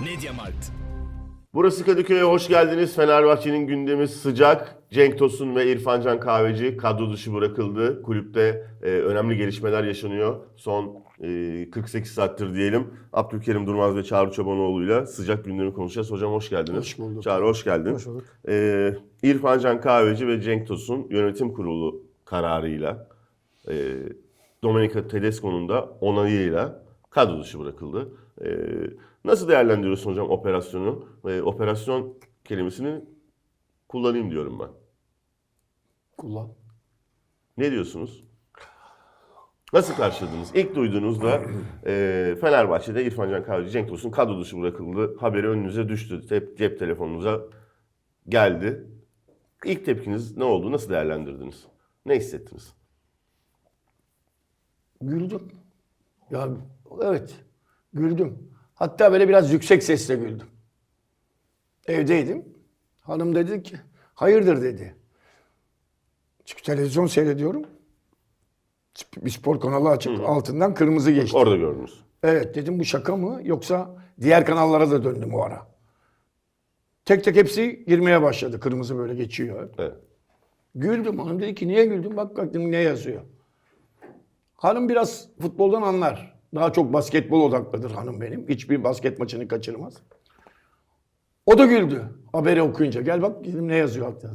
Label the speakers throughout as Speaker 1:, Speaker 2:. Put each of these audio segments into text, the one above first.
Speaker 1: Mediamarkt.
Speaker 2: Burası Kadıköy'e hoş geldiniz. Fenerbahçe'nin gündemi sıcak. Cenk Tosun ve İrfan Can Kahveci kadro dışı bırakıldı. Kulüpte e, önemli gelişmeler yaşanıyor. Son 48 saattir diyelim. Abdülkerim Durmaz ve Çağrı Çobanoğlu'yla sıcak gündemi konuşacağız. Hocam hoş geldiniz.
Speaker 3: Hoş bulduk.
Speaker 2: Çağrı hoş geldin.
Speaker 3: Hoş bulduk.
Speaker 2: E, İrfan Can Kahveci ve Cenk Tosun yönetim kurulu kararıyla e, Domenica Tedesco'nun da onayıyla kadro dışı bırakıldı. E, nasıl değerlendiriyorsun hocam operasyonu? E, operasyon kelimesini kullanayım diyorum ben.
Speaker 3: Kullan.
Speaker 2: Ne diyorsunuz? Nasıl karşıladınız? İlk duyduğunuzda e, Fenerbahçe'de İrfan Can Kahveci, Cenk Tosun kadro dışı bırakıldı. Haberi önünüze düştü. Cep, cep telefonunuza geldi. İlk tepkiniz ne oldu? Nasıl değerlendirdiniz? Ne hissettiniz?
Speaker 3: Güldüm. Ya evet. Güldüm. Hatta böyle biraz yüksek sesle güldüm. Evdeydim. Hanım dedi ki hayırdır dedi. Çünkü televizyon seyrediyorum. Bir spor kanalı açık. Altından kırmızı geçti.
Speaker 2: Orada gördünüz.
Speaker 3: Evet dedim bu şaka mı yoksa diğer kanallara da döndüm o ara. Tek tek hepsi girmeye başladı. Kırmızı böyle geçiyor.
Speaker 2: Evet.
Speaker 3: Güldüm. Hanım dedi ki niye güldün? Bak baktım ne yazıyor. Hanım biraz futboldan anlar. Daha çok basketbol odaklıdır hanım benim. Hiçbir basket maçını kaçırmaz. O da güldü. Haberi okuyunca. Gel bak dedim ne yazıyor altta.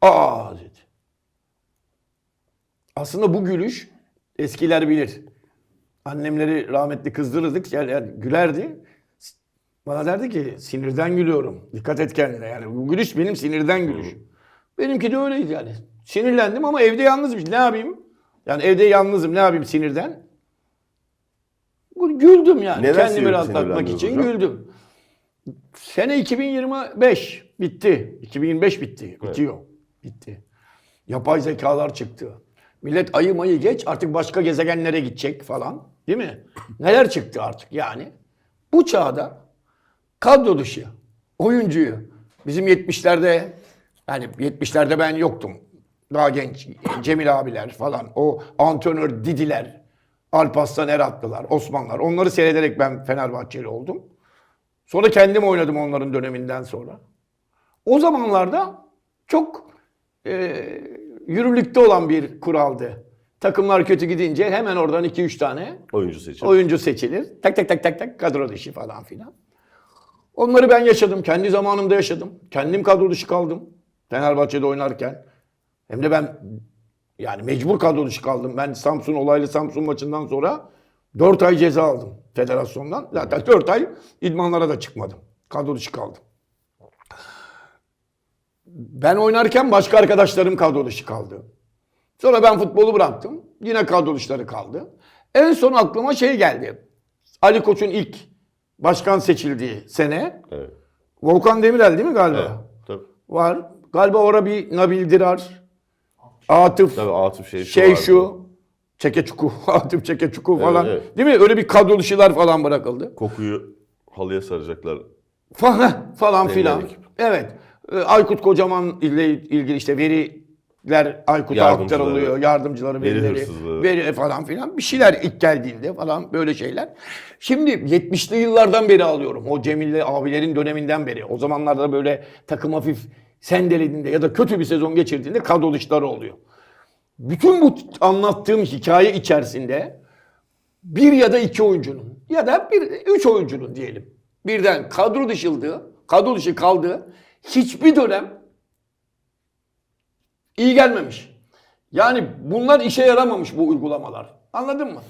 Speaker 3: Aa dedi. Aslında bu gülüş eskiler bilir. Annemleri rahmetli kızdırırdık. Yani, yani gülerdi. Bana derdi ki sinirden gülüyorum. Dikkat et kendine. Yani bu gülüş benim sinirden gülüş. Benimki de öyleydi yani. Sinirlendim ama evde yalnızmış. Ne yapayım? Yani evde yalnızım. Ne yapayım sinirden? Güldüm yani.
Speaker 2: Neden
Speaker 3: Kendimi rahatlatmak için
Speaker 2: hocam?
Speaker 3: güldüm. Sene 2025 bitti. 2025 bitti. Bitiyor. Bitti. Yapay zekalar çıktı. Millet ayı mayı geç artık başka gezegenlere gidecek falan. Değil mi? Neler çıktı artık yani. Bu çağda kadro dışı oyuncuyu bizim 70'lerde yani 70'lerde ben yoktum. Daha genç Cemil abiler falan o antrenör Didiler, Alparslan Eratlılar, Osmanlar onları seyrederek ben Fenerbahçeli oldum. Sonra kendim oynadım onların döneminden sonra. O zamanlarda çok e, yürürlükte olan bir kuraldı. Takımlar kötü gidince hemen oradan 2-3 tane
Speaker 2: Oyuncu seçim.
Speaker 3: oyuncu seçilir. Tak tak tak tak tak kadro dışı falan filan. Onları ben yaşadım. Kendi zamanımda yaşadım. Kendim kadro dışı kaldım. Fenerbahçe'de oynarken. Hem de ben yani mecbur kadro dışı kaldım. Ben Samsun olaylı Samsun maçından sonra 4 ay ceza aldım federasyondan. Zaten 4 ay idmanlara da çıkmadım. Kadro dışı kaldım. Ben oynarken başka arkadaşlarım kadro dışı kaldı. Sonra ben futbolu bıraktım. Yine kadro dışları kaldı. En son aklıma şey geldi. Ali Koç'un ilk başkan seçildiği sene.
Speaker 2: Evet.
Speaker 3: Volkan Demirel değil mi galiba?
Speaker 2: Evet. Tabii.
Speaker 3: Var. Galiba orada bir Nabil Dirar, Atıf,
Speaker 2: Tabii Atıf şey şu.
Speaker 3: şey
Speaker 2: vardı.
Speaker 3: şu, Çekeçuku, Atıf Çekeçuku falan.
Speaker 2: evet.
Speaker 3: Değil mi? Öyle bir kadro dışılar falan bırakıldı.
Speaker 2: Kokuyu halıya saracaklar.
Speaker 3: falan falan filan. Evet. Ee, Aykut Kocaman ile ilgili işte veriler Aykut'a aktarılıyor. Yardımcıları
Speaker 2: veri
Speaker 3: verileri.
Speaker 2: hırsızlığı.
Speaker 3: Veri falan filan. Bir şeyler ilk geldiğinde falan böyle şeyler. Şimdi 70'li yıllardan beri alıyorum. O Cemil'le abilerin döneminden beri. O zamanlarda böyle takım hafif sendelediğinde ya da kötü bir sezon geçirdiğinde kadro dışları oluyor. Bütün bu anlattığım hikaye içerisinde bir ya da iki oyuncunun ya da bir üç oyuncunun diyelim birden kadro dışıldığı, kadro dışı kaldığı hiçbir dönem iyi gelmemiş. Yani bunlar işe yaramamış bu uygulamalar. Anladın mı?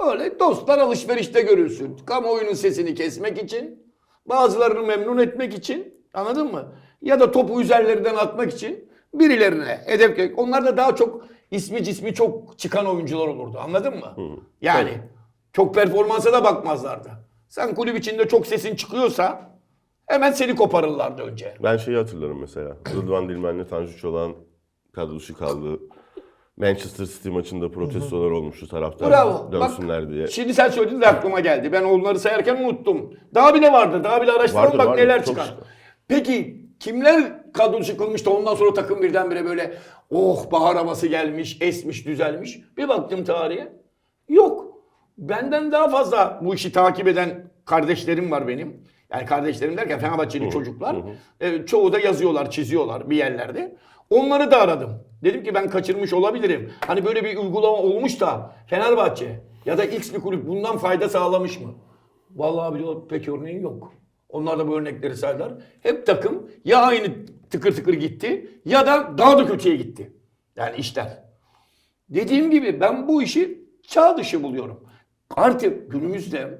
Speaker 3: Öyle dostlar alışverişte görülsün. Kamuoyunun sesini kesmek için, bazılarını memnun etmek için, anladın mı? Ya da topu üzerlerinden atmak için birilerine hedef Onlar da daha çok ismi cismi çok çıkan oyuncular olurdu. Anladın mı? Yani çok performansa da bakmazlardı. Sen kulüp içinde çok sesin çıkıyorsa hemen seni koparırlardı önce.
Speaker 2: Ben şeyi hatırlarım mesela. Rıdvan Dilmen'le Tanju Çolak'ın kadro dışı kaldığı Manchester City maçında protestolar olmuştu taraftar
Speaker 3: Bravo.
Speaker 2: dönsünler
Speaker 3: bak,
Speaker 2: diye.
Speaker 3: Şimdi sen söyledin de aklıma geldi. Ben onları sayarken unuttum. Daha bile vardı. Daha bile araştıralım
Speaker 2: Vardır,
Speaker 3: bak
Speaker 2: vardır.
Speaker 3: neler
Speaker 2: Çok
Speaker 3: çıkar.
Speaker 2: çıkar.
Speaker 3: Peki kimler kadro dışı kılmış da ondan sonra takım birdenbire böyle oh bahar havası gelmiş, esmiş, düzelmiş. Bir baktım tarihe. Yok. Benden daha fazla bu işi takip eden kardeşlerim var benim. Yani kardeşlerim derken Fenerbahçeli çocuklar. E, çoğu da yazıyorlar, çiziyorlar bir yerlerde. Onları da aradım. Dedim ki ben kaçırmış olabilirim. Hani böyle bir uygulama olmuş da Fenerbahçe ya da X bir kulüp bundan fayda sağlamış mı? Vallahi biliyor pek örneği yok. Onlar da bu örnekleri sayarlar. Hep takım ya aynı tıkır tıkır gitti ya da daha da kötüye gitti. Yani işler. Dediğim gibi ben bu işi çağ dışı buluyorum. Artık günümüzde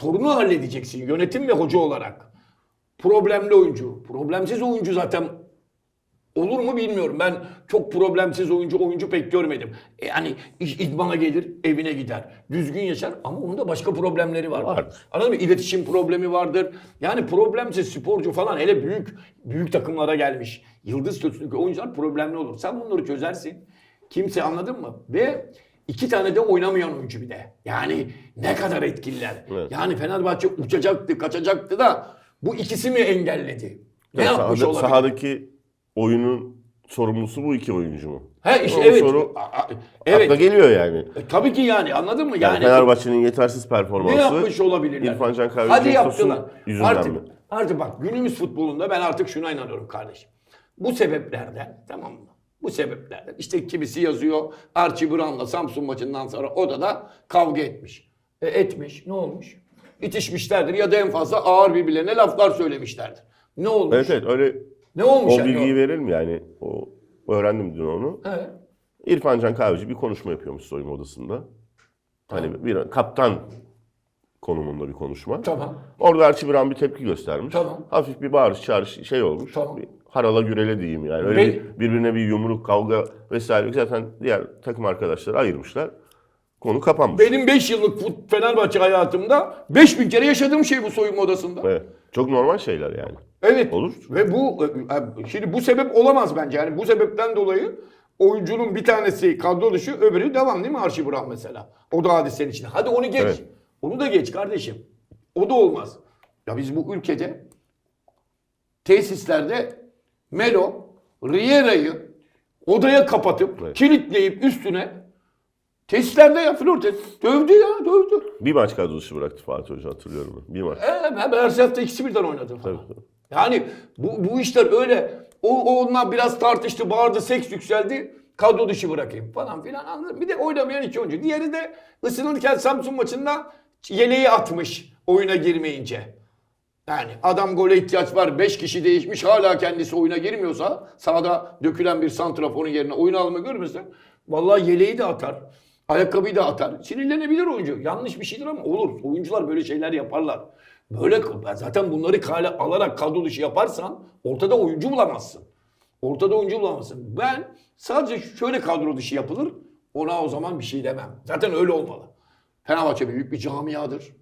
Speaker 3: sorunu halledeceksin yönetim ve hoca olarak. Problemli oyuncu. Problemsiz oyuncu zaten olur mu bilmiyorum. Ben çok problemsiz oyuncu oyuncu pek görmedim. E, Yani iş- idmana gelir, evine gider. Düzgün yaşar ama onun da başka problemleri var.
Speaker 2: Vardır.
Speaker 3: Anladın mı? İletişim problemi vardır. Yani problemsiz sporcu falan hele büyük büyük takımlara gelmiş. Yıldız statüsündeki oyuncular problemli olur. Sen bunları çözersin. Kimse anladın mı? Ve iki tane de oynamayan oyuncu bir de. Yani ne kadar etkililer.
Speaker 2: Evet.
Speaker 3: Yani Fenerbahçe uçacaktı, kaçacaktı da bu ikisi mi engelledi? Ne
Speaker 2: Yani
Speaker 3: yapmış
Speaker 2: sahada-
Speaker 3: olabilir?
Speaker 2: sahadaki oyunun sorumlusu bu iki oyuncu mu?
Speaker 3: He işte
Speaker 2: O
Speaker 3: evet.
Speaker 2: soru
Speaker 3: a-
Speaker 2: Akla
Speaker 3: evet.
Speaker 2: geliyor yani.
Speaker 3: E, tabii ki yani anladın mı?
Speaker 2: Yani,
Speaker 3: Yani,
Speaker 2: Fenerbahçe'nin yetersiz performansı.
Speaker 3: ne yapmış olabilirler?
Speaker 2: İrfan Can Kahveci
Speaker 3: Hadi yaptılar.
Speaker 2: yüzünden
Speaker 3: Artık,
Speaker 2: mi?
Speaker 3: artık bak günümüz futbolunda ben artık şuna inanıyorum kardeşim. Bu sebeplerden tamam mı? Bu sebeplerden işte kimisi yazıyor Archie Brown'la Samsun maçından sonra odada kavga etmiş. E, etmiş. Ne olmuş? İtişmişlerdir ya da en fazla ağır birbirlerine laflar söylemişlerdir. Ne olmuş?
Speaker 2: Evet evet öyle
Speaker 3: Ne olmuş?
Speaker 2: o
Speaker 3: yani
Speaker 2: bilgiyi verelim yani. O öğrendim dün onu.
Speaker 3: Evet.
Speaker 2: İrfan Can Kahveci bir konuşma yapıyormuş soyunma odasında. Hani bir kaptan konumunda bir konuşma.
Speaker 3: Tamam.
Speaker 2: Orada Archie Brown bir tepki göstermiş.
Speaker 3: Tamam.
Speaker 2: Hafif bir bağırış çağırış şey olmuş.
Speaker 3: Tamam.
Speaker 2: Bir harala gürele diyeyim yani. Öyle bir, birbirine bir yumruk, kavga vesaire. Zaten diğer takım arkadaşları ayırmışlar. Konu kapanmış.
Speaker 3: Benim 5 yıllık fut- Fenerbahçe hayatımda 5000 kere yaşadığım şey bu soyunma odasında.
Speaker 2: Evet. Çok normal şeyler yani.
Speaker 3: Evet.
Speaker 2: Olur.
Speaker 3: Ve bu e, şimdi bu sebep olamaz bence. Yani bu sebepten dolayı oyuncunun bir tanesi kadro dışı, öbürü devam değil mi Archie Brown mesela? O da hadisenin içinde. Hadi onu geç.
Speaker 2: Evet.
Speaker 3: Onu da geç kardeşim. O da olmaz. Ya biz bu ülkede tesislerde Melo, Riera'yı odaya kapatıp
Speaker 2: Evet.
Speaker 3: kilitleyip üstüne tesislerde ya flört et. Dövdü ya dövdü.
Speaker 2: Bir maç kadro dışı bıraktı Fatih Hoca hatırlıyorum ben. Bir maç.
Speaker 3: Ee, ben her hafta ikisi birden oynadım falan. Yani bu, bu işler öyle. O, o onunla biraz tartıştı, bağırdı, seks yükseldi. Kadro dışı bırakayım falan filan anladın mı? Bir de oynamayan iki oyuncu. Diğeri de ısınırken Samsun maçında yeleği atmış oyuna girmeyince. Yani adam gole ihtiyaç var. 5 kişi değişmiş. Hala kendisi oyuna girmiyorsa sahada dökülen bir santraforun yerine oyun alma görmese vallahi yeleği de atar. Ayakkabıyı da atar. Sinirlenebilir oyuncu. Yanlış bir şeydir ama olur. Oyuncular böyle şeyler yaparlar. Böyle zaten bunları kale alarak kadro dışı yaparsan ortada oyuncu bulamazsın. Ortada oyuncu bulamazsın. Ben sadece şöyle kadro dışı yapılır. Ona o zaman bir şey demem. Zaten öyle olmalı. Fenerbahçe büyük bir camiadır.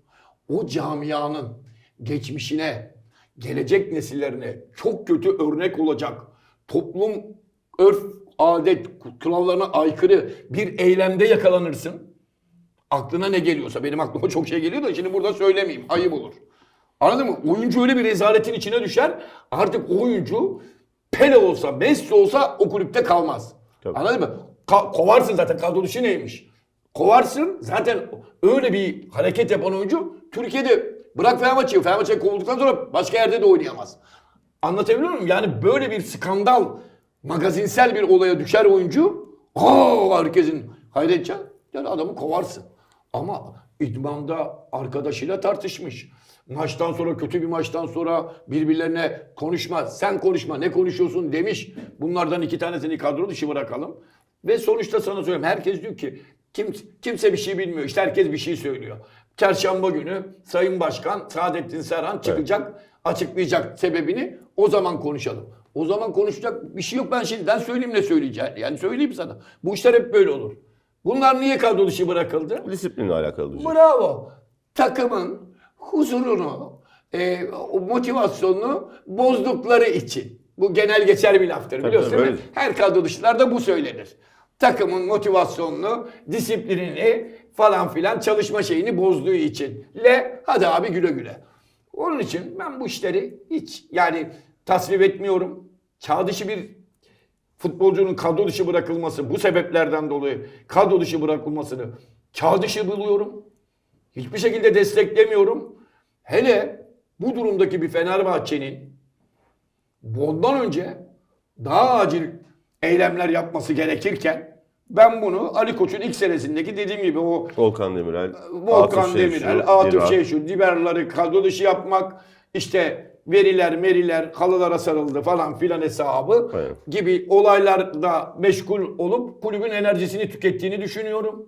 Speaker 3: O camianın geçmişine, gelecek nesillerine çok kötü örnek olacak toplum örf, adet, kurallarına aykırı bir eylemde yakalanırsın. Aklına ne geliyorsa benim aklıma çok şey geliyor da şimdi burada söylemeyeyim. Ayıp olur. Anladın mı? Oyuncu öyle bir rezaletin içine düşer. Artık oyuncu Pele olsa, Messi olsa o kulüpte kalmaz.
Speaker 2: Tabii.
Speaker 3: Anladın mı? Ka- kovarsın zaten kadro dışı neymiş? Kovarsın zaten öyle bir hareket yapan oyuncu Türkiye'de bırak Fenerbahçe'yi. Fenerbahçe kovulduktan sonra başka yerde de oynayamaz. Anlatabiliyor muyum? Yani böyle bir skandal, magazinsel bir olaya düşer oyuncu. Aa herkesin hayret ya. Yani adamı kovarsın. Ama idmanda arkadaşıyla tartışmış. Maçtan sonra kötü bir maçtan sonra birbirlerine konuşma, sen konuşma ne konuşuyorsun demiş. Bunlardan iki tanesini kadro dışı bırakalım. Ve sonuçta sana söyleyeyim herkes diyor ki kim, kimse bir şey bilmiyor. İşte herkes bir şey söylüyor. Çarşamba günü Sayın Başkan Saadettin Serhan çıkacak, açıklayacak sebebini. O zaman konuşalım. O zaman konuşacak bir şey yok. Ben şimdiden söyleyeyim ne söyleyeceğim. Yani söyleyeyim sana. Bu işler hep böyle olur. Bunlar niye kadro dışı bırakıldı?
Speaker 2: Disiplinle alakalı diyecek.
Speaker 3: Bravo. Takımın huzurunu, e, motivasyonunu bozdukları için. Bu genel geçer bir laftır biliyorsun
Speaker 2: tabii,
Speaker 3: değil mi?
Speaker 2: öyle.
Speaker 3: Her kadro dışılarda bu söylenir. Takımın motivasyonunu, disiplinini falan filan çalışma şeyini bozduğu için. Le hadi abi güle güle. Onun için ben bu işleri hiç yani tasvip etmiyorum. Çağ dışı bir futbolcunun kadro dışı bırakılması bu sebeplerden dolayı kadro dışı bırakılmasını çağ dışı buluyorum. Hiçbir şekilde desteklemiyorum. Hele bu durumdaki bir Fenerbahçe'nin bundan önce daha acil eylemler yapması gerekirken ben bunu Ali Koç'un ilk senesindeki dediğim gibi o
Speaker 2: Volkan Demirel,
Speaker 3: Volkan
Speaker 2: Atıf
Speaker 3: Demirel,
Speaker 2: Şevşu,
Speaker 3: Atıf
Speaker 2: Dirar.
Speaker 3: Şevşu, Diver'ları kadro dışı yapmak, işte veriler meriler halılara sarıldı falan filan hesabı
Speaker 2: Evet.
Speaker 3: gibi olaylarda meşgul olup kulübün enerjisini tükettiğini düşünüyorum.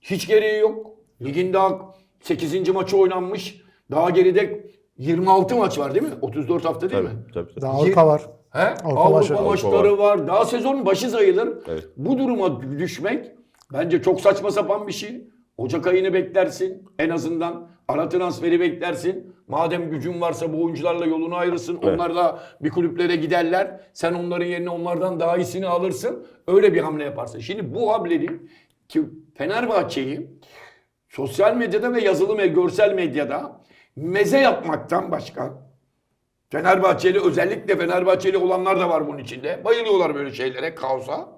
Speaker 3: Hiç gereği yok. Ligin daha 8. maçı oynanmış. Daha geride 26 maç var değil mi? 34 hafta değil
Speaker 2: Tabii,
Speaker 3: mi?
Speaker 2: tabii, tabii.
Speaker 1: Daha Avrupa var.
Speaker 3: He?
Speaker 1: Avrupa
Speaker 3: Avrupa, maçları var. Daha sezon başı sayılır.
Speaker 2: Evet.
Speaker 3: Bu duruma düşmek bence çok saçma sapan bir şey. Ocak ayını beklersin en azından. Ara transferi beklersin. Madem gücün varsa bu oyuncularla yolunu ayırırsın.
Speaker 2: Evet.
Speaker 3: Onlar da bir kulüplere giderler. Sen onların yerine onlardan daha iyisini alırsın. Öyle bir hamle yaparsın. Şimdi bu hamlenin ki Fenerbahçe'yi sosyal medyada ve yazılı ve görsel medyada meze yapmaktan başka Fenerbahçeli özellikle Fenerbahçeli olanlar da var bunun içinde. Bayılıyorlar böyle şeylere, kaosa.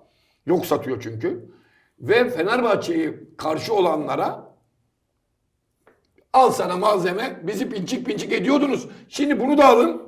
Speaker 3: Yok satıyor çünkü. Ve Fenerbahçe'ye karşı olanlara al sana malzeme bizi pinçik pinçik ediyordunuz. Şimdi bunu da alın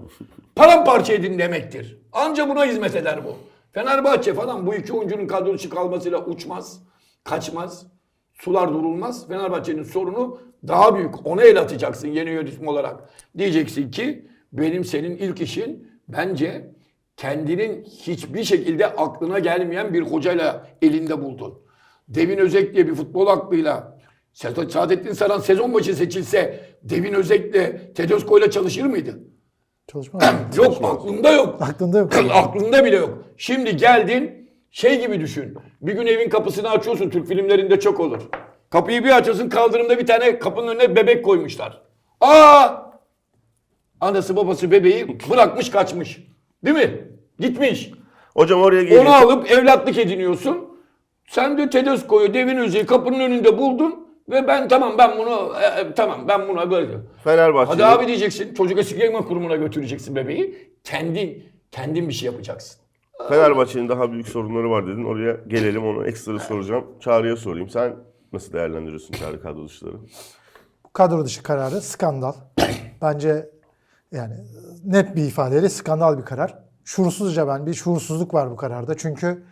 Speaker 3: paramparça edin demektir. Anca buna hizmet eder bu. Fenerbahçe falan bu iki oyuncunun kadro dışı kalmasıyla uçmaz, kaçmaz, sular durulmaz. Fenerbahçe'nin sorunu daha büyük. Ona el atacaksın yeni yönetim olarak. Diyeceksin ki benim senin ilk işin bence kendinin hiçbir şekilde aklına gelmeyen bir hocayla elinde buldun. Devin Özek diye bir futbol aklıyla Saadettin Saran sezon başı seçilse Devin Özek'le Tedesco'yla çalışır mıydı?
Speaker 1: Çalışmaz?
Speaker 3: Yok aklında yok.
Speaker 1: Aklında yok.
Speaker 3: aklında bile yok. Şimdi geldin şey gibi düşün. Bir gün evin kapısını açıyorsun Türk filmlerinde çok olur. Kapıyı bir açıyorsun kaldırımda bir tane kapının önüne bebek koymuşlar. Aa! Anası babası bebeği bırakmış kaçmış. Değil mi? Gitmiş.
Speaker 2: Hocam oraya geliyor.
Speaker 3: Onu alıp evlatlık ediniyorsun. Sen de Tedesco'yu, Devin Özey'i kapının önünde buldun ve ben tamam ben bunu e, e, tamam ben buna böyle.
Speaker 2: Fenerbahçe'de
Speaker 3: Hadi abi diyeceksin. Çocuk esirgeme kurumuna götüreceksin bebeği. Kendin kendin bir şey yapacaksın.
Speaker 2: Fenerbahçe'nin daha büyük sorunları var dedin. Oraya gelelim onu ekstra soracağım. Çağrı'ya sorayım. Sen nasıl değerlendiriyorsun Çağrı kadro dışıları?
Speaker 1: Kadro dışı kararı skandal. Bence yani net bir ifadeyle skandal bir karar. Şuursuzca ben bir şuursuzluk var bu kararda. Çünkü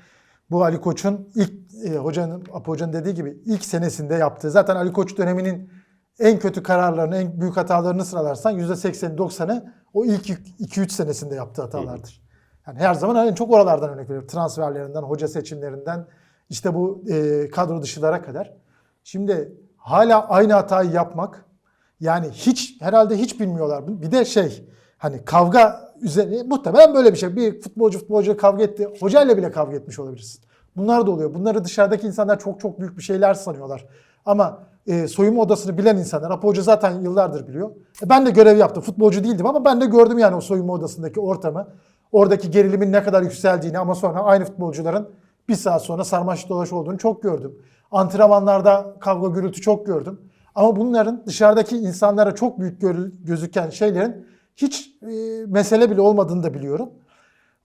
Speaker 1: bu Ali Koç'un ilk e, hocanın Apo Hoca'nın dediği gibi ilk senesinde yaptığı zaten Ali Koç döneminin en kötü kararlarını, en büyük hatalarını sıralarsan %80'i 90'ı o ilk 2-3 senesinde yaptığı hatalardır. Yani her zaman en çok oralardan örnek veriyorum. Transferlerinden, hoca seçimlerinden işte bu e, kadro dışılara kadar. Şimdi hala aynı hatayı yapmak yani hiç herhalde hiç bilmiyorlar. Bir de şey hani kavga üzerine muhtemelen böyle bir şey. Bir futbolcu futbolcu kavga etti. Hocayla bile kavga etmiş olabilirsin. Bunlar da oluyor. Bunları dışarıdaki insanlar çok çok büyük bir şeyler sanıyorlar. Ama e, soyunma odasını bilen insanlar, Apo Hoca zaten yıllardır biliyor. E, ben de görev yaptım. Futbolcu değildim ama ben de gördüm yani o soyunma odasındaki ortamı. Oradaki gerilimin ne kadar yükseldiğini ama sonra aynı futbolcuların bir saat sonra sarmaş dolaş olduğunu çok gördüm. Antrenmanlarda kavga gürültü çok gördüm. Ama bunların dışarıdaki insanlara çok büyük gözüken şeylerin hiç e, mesele bile olmadığını da biliyorum.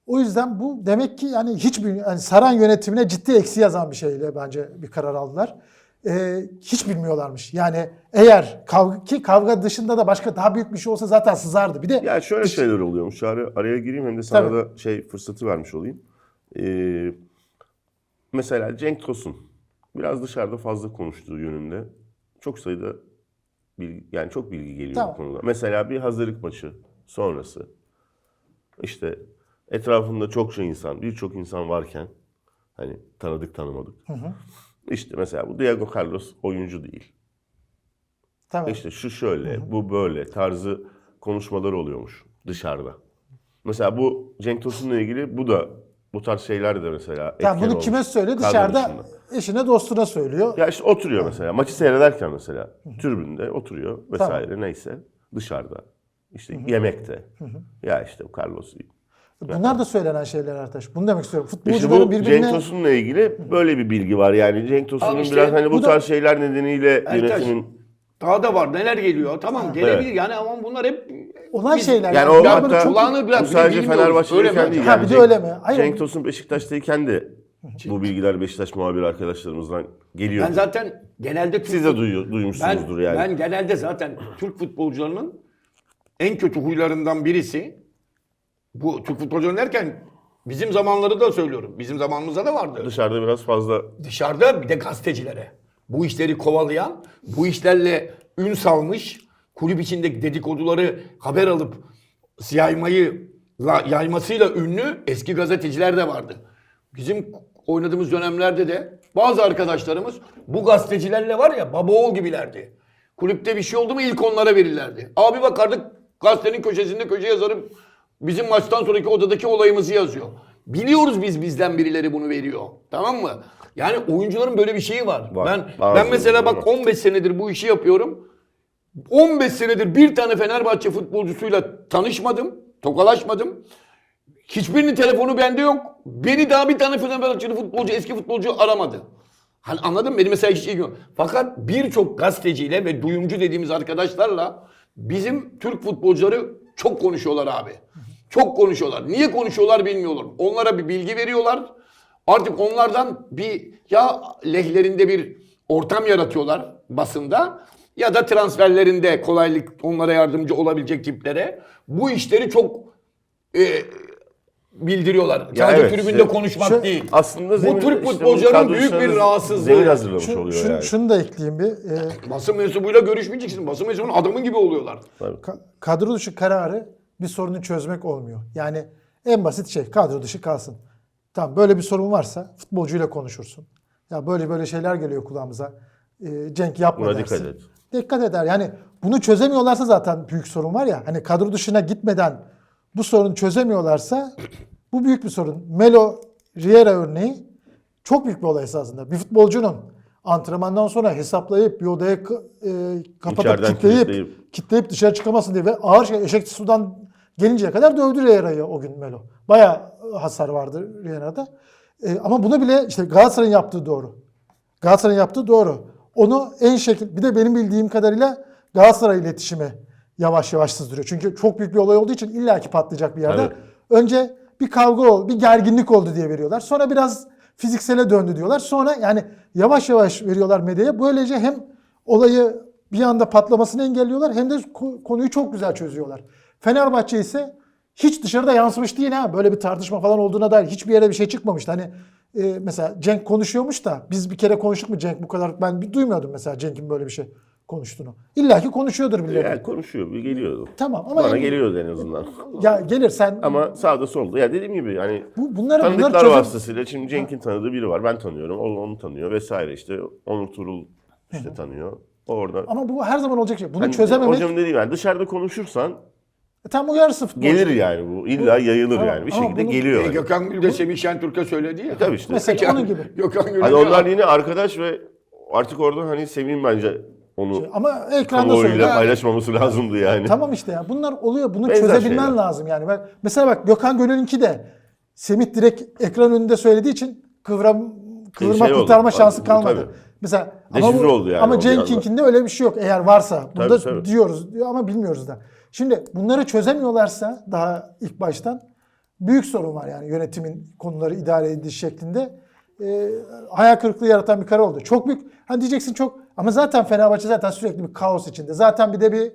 Speaker 1: O yüzden bu demek ki yani hiçbir yani saran yönetimine ciddi eksi yazan bir şeyle bence bir karar aldılar. E, hiç bilmiyorlarmış. Yani eğer kavga ki kavga dışında da başka daha büyük bir şey olsa zaten sızardı. Bir de
Speaker 2: Ya şöyle şeyler oluyormuş. Çağrı araya gireyim hem de sana
Speaker 1: Tabii.
Speaker 2: da şey fırsatı vermiş olayım. Ee, mesela Cenk Tosun biraz dışarıda fazla konuştuğu yönünde çok sayıda bilgi, yani çok bilgi geliyor
Speaker 1: Tamam.
Speaker 2: bu konuda. Mesela bir hazırlık maçı sonrası işte etrafında çokça insan, birçok insan varken hani tanıdık tanımadık. İşte mesela bu Diego Carlos oyuncu değil.
Speaker 1: tamam.
Speaker 2: İşte şu şöyle, bu böyle tarzı konuşmalar oluyormuş dışarıda. Mesela bu Cenk Tosun'la ilgili bu da bu tarz şeyler de mesela
Speaker 1: yani bunu
Speaker 2: olmuş.
Speaker 1: kime söylüyor?
Speaker 2: Kadro
Speaker 1: Dışarıda
Speaker 2: dışında.
Speaker 1: eşine dostuna söylüyor.
Speaker 2: Ya işte oturuyor mesela maçı seyrederken mesela tribünde oturuyor vesaire neyse dışarıda. işte yemekte. Ya işte Carlos iyi.
Speaker 1: Bunlar da söylenen şeyler Ertaş. Bunu demek istiyorum.
Speaker 2: İşte
Speaker 1: Futbolcuların
Speaker 2: bu
Speaker 1: birbirine...
Speaker 2: Cenk Tosun'la ilgili böyle bir bilgi var. Yani Cenk Tosun'un
Speaker 3: işte
Speaker 2: biraz hani bu
Speaker 3: bu da-
Speaker 2: tarz şeyler nedeniyle
Speaker 3: Ertaş,
Speaker 2: yönetimin
Speaker 3: Daha da var neler geliyor. Tamam gelebilir
Speaker 2: Evet.
Speaker 3: yani ama bunlar hep
Speaker 1: Olan
Speaker 3: Biz-
Speaker 1: şeyler.
Speaker 2: Yani
Speaker 1: Ben
Speaker 2: o
Speaker 1: bunu
Speaker 2: hatta
Speaker 1: çok-
Speaker 3: kulağını biraz
Speaker 2: bu sadece
Speaker 3: bilmiyoruz. Öyle mi
Speaker 2: Fenerbahçe'deyken
Speaker 3: acaba?
Speaker 2: değil.
Speaker 1: Ha, bir de
Speaker 2: Cenk-
Speaker 1: öyle mi? Hayır.
Speaker 2: Cenk Tosun Beşiktaş'tayken de bu bilgiler Beşiktaş muhabir arkadaşlarımızdan geliyor.
Speaker 3: ben zaten genelde Türk
Speaker 2: Siz de duyu-
Speaker 3: ben,
Speaker 2: duymuşsunuzdur yani.
Speaker 3: ben genelde zaten Türk futbolcularının en kötü huylarından birisi bu Türk futbolcuları derken bizim zamanları da söylüyorum. Bizim zamanımızda da vardı.
Speaker 2: Dışarıda biraz fazla
Speaker 3: Dışarıda bir de gazetecilere. Bu işleri kovalayan, bu işlerle ün salmış, kulüp içindeki dedikoduları haber alıp yaymayı la- yaymasıyla ünlü eski gazeteciler de vardı. Bizim oynadığımız dönemlerde de bazı arkadaşlarımız bu gazetecilerle var ya baba oğul gibilerdi. Kulüpte bir şey oldu mu ilk onlara verirlerdi. Abi bakardık gazetenin köşesinde köşe yazarım bizim maçtan sonraki odadaki olayımızı yazıyor. Biliyoruz biz bizden birileri bunu veriyor. Tamam mı? Yani oyuncuların böyle bir şeyi var.
Speaker 2: Var.
Speaker 3: Ben ben mesela bak
Speaker 2: oyuncular
Speaker 3: 15 senedir bu işi yapıyorum. 15 senedir bir tane Fenerbahçe futbolcusuyla tanışmadım, tokalaşmadım. Hiçbirinin telefonu bende yok. Beni daha bir tane Fenerbahçeli futbolcu, eski futbolcu aramadı. Hani anladın mı? Benim mesela hiç ilgim. Fakat birçok gazeteciyle ve duyumcu dediğimiz arkadaşlarla bizim Türk futbolcuları çok konuşuyorlar abi. Çok konuşuyorlar. Niye konuşuyorlar bilmiyorum. Onlara bir bilgi veriyorlar. Artık onlardan bir ya lehlerinde bir ortam yaratıyorlar basında ya da transferlerinde kolaylık onlara yardımcı olabilecek tiplere bu işleri çok e, bildiriyorlar. Sadece
Speaker 2: evet,
Speaker 3: tribünde
Speaker 2: işte
Speaker 3: konuşmak
Speaker 1: şu-
Speaker 3: değil.
Speaker 2: aslında
Speaker 3: bu
Speaker 2: zemin-
Speaker 3: Türk
Speaker 2: işte bu
Speaker 3: futbolcuların büyük bir rahatsızlığı.
Speaker 2: Zemin hazırlamış
Speaker 1: Şu-
Speaker 2: oluyor
Speaker 1: şu-
Speaker 2: yani.
Speaker 1: Şunu da ekleyeyim bir. Ee,
Speaker 3: Basın mensubuyla görüşmeyeceksin. Basın mensubunun adamın gibi oluyorlar.
Speaker 1: Ka- kadro dışı kararı bir sorunu çözmek olmuyor. Yani en basit şey kadro dışı kalsın. Tamam böyle bir sorun varsa futbolcuyla konuşursun. Ya böyle böyle şeyler geliyor kulağımıza. Ee, Cenk yapma
Speaker 2: Buna
Speaker 1: dersin.
Speaker 2: dikkat et.
Speaker 1: Dikkat eder. Yani bunu çözemiyorlarsa zaten büyük sorun var ya. Hani kadro dışına gitmeden bu sorunu çözemiyorlarsa bu büyük bir sorun. Melo Riera örneği çok büyük bir olay esasında. Bir futbolcunun antrenmandan sonra hesaplayıp bir odaya e, kapatıp kitleyip, kitleyip dışarı çıkamasın diye ve ağır şey eşek sudan gelinceye kadar dövdü Riera'yı o gün Melo. Bayağı hasar vardı Riera'da. E, ama bunu bile işte Galatasaray'ın yaptığı doğru. Galatasaray'ın yaptığı doğru. Onu en şekil bir de benim bildiğim kadarıyla Galatasaray iletişimi yavaş yavaş sızdırıyor. Çünkü çok büyük bir olay olduğu için illaki patlayacak bir yerde.
Speaker 2: Evet.
Speaker 1: Önce bir kavga oldu, bir gerginlik oldu diye veriyorlar. Sonra biraz fiziksele döndü diyorlar. Sonra yani yavaş yavaş veriyorlar medyaya. Böylece hem olayı bir anda patlamasını engelliyorlar hem de ko- konuyu çok güzel çözüyorlar. Fenerbahçe ise hiç dışarıda yansımış değil ha. Böyle bir tartışma falan olduğuna dair hiçbir yere bir şey çıkmamıştı. Hani e, mesela Cenk konuşuyormuş da biz bir kere konuştuk mu Cenk bu kadar ben bir duymuyordum mesela Cenk'in böyle bir şey konuştuğunu. İlla ki konuşuyordur birileri.
Speaker 2: Yani konuşuyor, bir geliyor.
Speaker 1: Tamam ama
Speaker 2: Bana
Speaker 1: yani-
Speaker 2: geliyordu en azından.
Speaker 1: ya gelir sen
Speaker 2: Ama sağda solda. Ya dediğim gibi yani
Speaker 1: bu, bunları
Speaker 2: tanıdıklar
Speaker 1: bunları çözüm-
Speaker 2: vasıtasıyla şimdi Cenk'in tanıdığı biri var. Ben tanıyorum. O onu tanıyor vesaire işte. Onur Turul işte tanıyor. Orada.
Speaker 1: Ama bu her zaman olacak şey. Bunu
Speaker 2: Hani
Speaker 1: çözememek
Speaker 2: Hocam dediğim yani dışarıda konuşursan
Speaker 1: tam uyarısı futbolcu.
Speaker 2: gelir yani bu. İlla yayılır
Speaker 1: Ama-
Speaker 2: yani. Bir
Speaker 1: ama
Speaker 2: şekilde
Speaker 1: bunu-
Speaker 2: geliyor.
Speaker 3: E. Gökhan Gül de Semih Şentürk'e söyledi ya.
Speaker 2: Tabii işte.
Speaker 1: Mesela onun gibi.
Speaker 3: Gökhan Gül.
Speaker 2: Hani onlar yine arkadaş ve artık orada hani Semih'in bence onu
Speaker 1: Ama ekranda
Speaker 2: kamuoyuyla
Speaker 1: söylüyor.
Speaker 2: paylaşmaması lazımdı yani.
Speaker 1: Tamam işte ya bunlar oluyor. Bunu
Speaker 2: Benzer
Speaker 1: çözebilmen
Speaker 2: şeyler.
Speaker 1: lazım yani. Ben, mesela bak Gökhan Gönül'ünki de Semih direkt ekran önünde söylediği için kıvram kıvırma
Speaker 2: şey oldu.
Speaker 1: kurtarma şansı
Speaker 2: Tabii.
Speaker 1: kalmadı. Mesela ama,
Speaker 2: Deşifre
Speaker 1: bu,
Speaker 2: oldu yani
Speaker 1: ama
Speaker 2: o
Speaker 1: Cenk'inkinde öyle bir şey yok eğer varsa. Bunda
Speaker 2: Tabii, tabii.
Speaker 1: diyoruz diyor ama bilmiyoruz da. Şimdi bunları çözemiyorlarsa daha ilk baştan büyük sorun var yani yönetimin konuları idare ediş şeklinde. E, hayal kırıklığı yaratan bir karar oldu. Çok büyük. Hani diyeceksin çok ama zaten Fenerbahçe zaten sürekli bir kaos içinde. Zaten bir de bir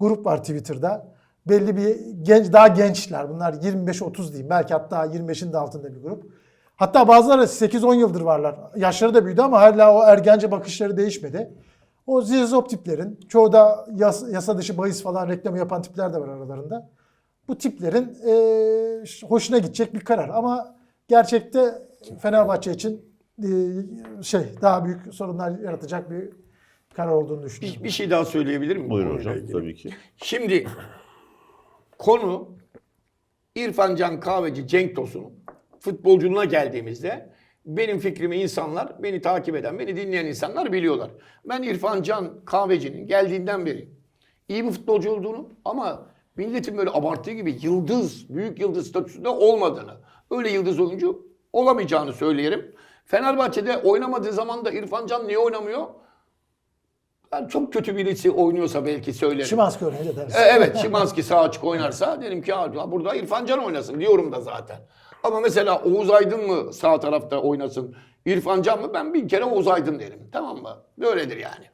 Speaker 1: grup var Twitter'da. Belli bir genç daha gençler. Bunlar 25-30 diyeyim. Belki hatta 25'in de altında bir grup. Hatta bazıları 8-10 yıldır varlar. Yaşları da büyüdü ama hala o ergence bakışları değişmedi. O zirzop tiplerin, çoğu da yas- yasa dışı bahis falan reklamı yapan tipler de var aralarında. Bu tiplerin eee, hoşuna gidecek bir karar. Ama gerçekte Fenerbahçe için eee, şey daha büyük sorunlar yaratacak bir karar olduğunu düşünüyorum.
Speaker 3: Bir, bir şey daha söyleyebilir miyim? bu
Speaker 2: Buyurun
Speaker 3: konuyla
Speaker 2: hocam
Speaker 3: ilgili?
Speaker 2: tabii ki.
Speaker 3: Şimdi konu İrfan Can Kahveci Cenk Tosun futbolculuğuna geldiğimizde benim fikrimi insanlar, beni takip eden, beni dinleyen insanlar biliyorlar. Ben İrfan Can Kahveci'nin geldiğinden beri iyi bir futbolcu olduğunu ama milletin böyle abarttığı gibi yıldız, büyük yıldız statüsünde olmadığını, öyle yıldız oyuncu olamayacağını söyleyelim. Fenerbahçe'de oynamadığı zaman da İrfan Can niye oynamıyor? Ben çok kötü birisi oynuyorsa belki söylerim.
Speaker 1: Şimanski oynayınca dersin.
Speaker 3: E, evet Şimanski sağ açık oynarsa dedim ki burada İrfan Can oynasın diyorum da zaten. Ama mesela Oğuz Aydın mı sağ tarafta oynasın İrfan Can mı ben bir kere Oğuz Aydın derim tamam mı? Böyledir yani.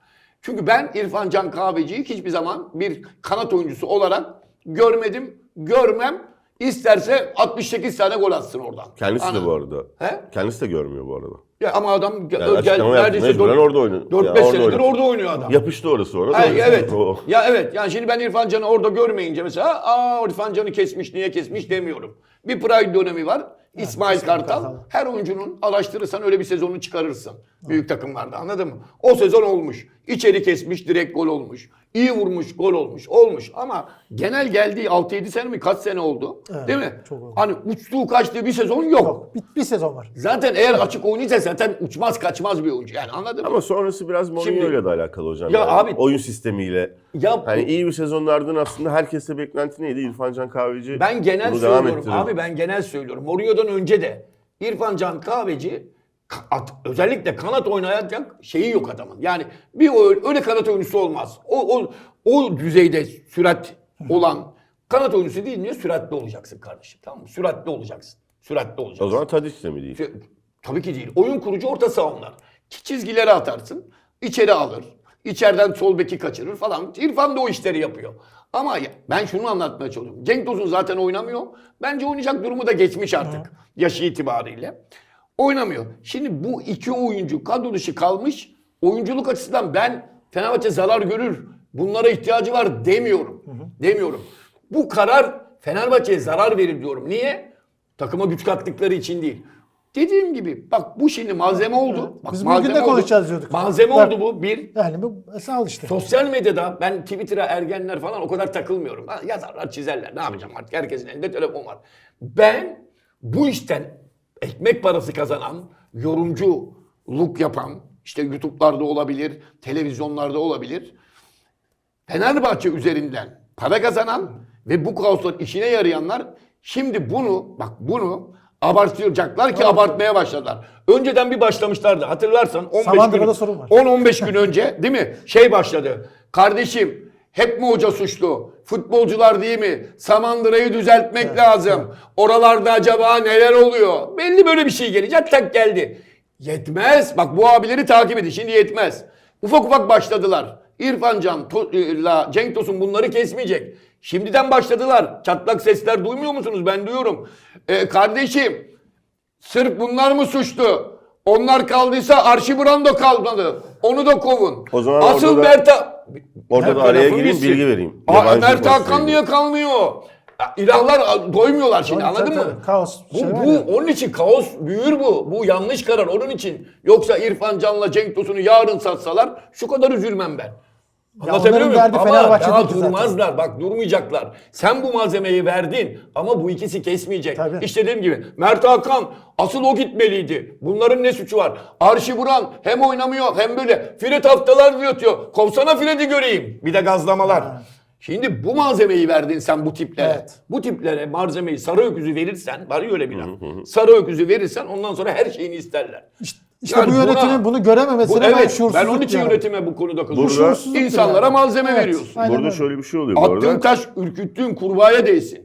Speaker 3: Çünkü ben İrfan Can Kahveci'yi hiçbir zaman bir kanat oyuncusu olarak görmedim, görmem. İsterse 68 tane gol atsın oradan.
Speaker 2: Kendisi de
Speaker 3: Anladın?
Speaker 2: bu arada.
Speaker 3: He?
Speaker 2: Kendisi de görmüyor bu arada.
Speaker 3: Ya ama adam gel,
Speaker 2: Yani yaptı.
Speaker 3: neredeyse
Speaker 2: Mecburen
Speaker 3: dört-
Speaker 2: orada oynuyor.
Speaker 3: 4-5
Speaker 2: Yani orada
Speaker 3: senedir orada oynuyor adam.
Speaker 2: Yapıştı orası orada.
Speaker 3: Ha,
Speaker 2: da-
Speaker 3: evet.
Speaker 2: O-
Speaker 3: Ya evet. Yani şimdi ben İrfan Can'ı orada görmeyince mesela aa İrfan Can'ı kesmiş niye kesmiş demiyorum. Bir Pride dönemi var. İsmail
Speaker 1: İsmail
Speaker 3: Kartal.
Speaker 1: Kartal.
Speaker 3: Her oyuncunun araştırırsan öyle bir sezonu çıkarırsın. Büyük takımlarda anladın mı? O sezon olmuş. İçeri kesmiş direkt gol olmuş. İyi vurmuş gol olmuş. Olmuş ama genel geldiği 6-7 sene mi kaç sene oldu?
Speaker 1: Evet,
Speaker 3: Değil mi?
Speaker 1: çok oldu.
Speaker 3: Hani uçtuğu kaçtığı bir sezon yok.
Speaker 1: Yok, bir, bir sezon var.
Speaker 3: Zaten eğer açık oynayacaksa zaten uçmaz kaçmaz bir oyuncu. Yani anladın mı?
Speaker 2: Ama sonrası biraz Mourinho ile de alakalı hocam.
Speaker 3: Ya
Speaker 2: Yani
Speaker 3: abi-
Speaker 2: Oyun sistemiyle.
Speaker 3: Ya
Speaker 2: Hani iyi bir sezonlardan aslında herkese beklenti neydi? İrfan Can Kahveci
Speaker 3: Ben genel söylüyorum. Abi ben genel söylüyorum. Mourinho'dan önce de İrfan Can Kahveci ka- at- özellikle kanat oynayacak şeyi yok adamın. Yani bir öyle kanat oyuncusu olmaz. O o o düzeyde sürat olan kanat oyuncusu değil niye süratli olacaksın kardeşim tamam mı? Süratli olacaksın. Süratli olacaksın.
Speaker 2: O zaman Tadiç de mi değil?
Speaker 3: Şey, Tabii ki değil. Oyun kurucu orta saha onlar. Çizgileri atarsın. içeri alır. İçeriden sol beki kaçırır falan. İrfan da o işleri yapıyor. Ama ya- ben şunu anlatmaya çalışıyorum. Cenk Tosun zaten oynamıyor. Bence oynayacak durumu da geçmiş artık. Yaşı itibariyle. Oynamıyor. Şimdi bu iki oyuncu kadro dışı kalmış. Oyunculuk açısından ben Fenerbahçe zarar görür. Bunlara ihtiyacı var demiyorum. Demiyorum. Bu karar Fenerbahçe'ye zarar verir diyorum. Niye? Takıma güç kattıkları için değil. Dediğim gibi bak bu şimdi malzeme oldu. Bak,
Speaker 1: Biz bugün
Speaker 3: malzeme
Speaker 1: de
Speaker 3: oldu.
Speaker 1: konuşacağız diyorduk.
Speaker 3: Malzeme
Speaker 1: Bak.
Speaker 3: oldu bu bir.
Speaker 1: Yani bu sağ ol işte.
Speaker 3: Sosyal medyada ben Twitter'a ergenler falan o kadar takılmıyorum. Ha, yazarlar çizerler ne yapacağım artık herkesin elinde telefon var. Ben bu işten ekmek parası kazanan, yorumculuk yapan, işte YouTube'larda olabilir, televizyonlarda olabilir. Fenerbahçe üzerinden para kazanan ve bu kaosların işine yarayanlar şimdi bunu bak bunu abartacaklar ki abartmaya başladılar. Önceden bir başlamışlardı. Hatırlarsan 15 gün
Speaker 1: Samandıra'da sorun var.
Speaker 3: 10-15 gün önce değil mi? Şey başladı. Kardeşim hep mi hoca suçlu? Futbolcular değil mi? Samandıra'yı düzeltmek lazım. Oralarda acaba neler oluyor? Belli böyle bir şey gelecek. Tak geldi. Yetmez. Bak bu abileri takip edin. Şimdi yetmez. Ufak ufak başladılar. İrfan Can, To- e, la Cenk Tosun bunları kesmeyecek. Şimdiden başladılar. Çatlak sesler duymuyor musunuz? Ben duyuyorum. Ee, kardeşim Sırf bunlar mı suçlu? Onlar kaldıysa Arşi Brando kalmadı. Onu da kovun.
Speaker 2: O zaman
Speaker 3: Asıl
Speaker 2: orada da- Orada da
Speaker 3: Mert
Speaker 2: araya gireyim
Speaker 3: bitsin.
Speaker 2: bilgi vereyim.
Speaker 3: Aa,
Speaker 2: Yabancı
Speaker 3: Mert Hakan niye kalmıyor? Ya, İlahlar doymuyorlar şimdi
Speaker 1: Tabii,
Speaker 3: anladın
Speaker 1: tabii,
Speaker 3: mı?
Speaker 1: tabii. Kaos
Speaker 3: Bu,
Speaker 1: şey var
Speaker 3: bu
Speaker 1: ya.
Speaker 3: onun için kaos büyür bu. Bu yanlış karar onun için. Yoksa İrfan Can'la Cenk Tosun'u yarın satsalar şu kadar üzülmem ben. Anlatabiliyor muyum?
Speaker 1: derdi
Speaker 3: Ama daha
Speaker 1: ki zaten.
Speaker 3: durmazlar. Bak durmayacaklar. Sen bu malzemeyi verdin ama bu ikisi kesmeyecek.
Speaker 1: Tabii.
Speaker 3: İşte dediğim gibi Mert Hakan asıl o gitmeliydi. Bunların ne suçu var? Arşi Buran hem oynamıyor hem böyle Fred haftalar diyor. Kovsana Fred'i göreyim. Bir de gazlamalar. Şimdi bu malzemeyi verdin sen bu tiplere.
Speaker 1: Evet.
Speaker 3: Bu tiplere malzemeyi sarı öküzü verirsen, var ya öyle bir. Sarı öküzü verirsen ondan sonra her şeyini isterler.
Speaker 1: İşte, işte
Speaker 3: Yani
Speaker 1: bu yönetimin
Speaker 3: buna-
Speaker 1: bunu
Speaker 3: Bu,
Speaker 1: görememesine ben
Speaker 3: evet,
Speaker 1: şuursuzluk
Speaker 3: ben onun için
Speaker 1: diyorum.
Speaker 3: yönetime bu konuda kızıyorum. İnsanlara
Speaker 1: yani.
Speaker 3: malzeme
Speaker 1: Evet,
Speaker 3: veriyorsun.
Speaker 2: Burada
Speaker 1: öyle.
Speaker 2: şöyle bir şey oluyor bu arada.
Speaker 3: Attığın taş ürküttüğün kurbağaya değsin.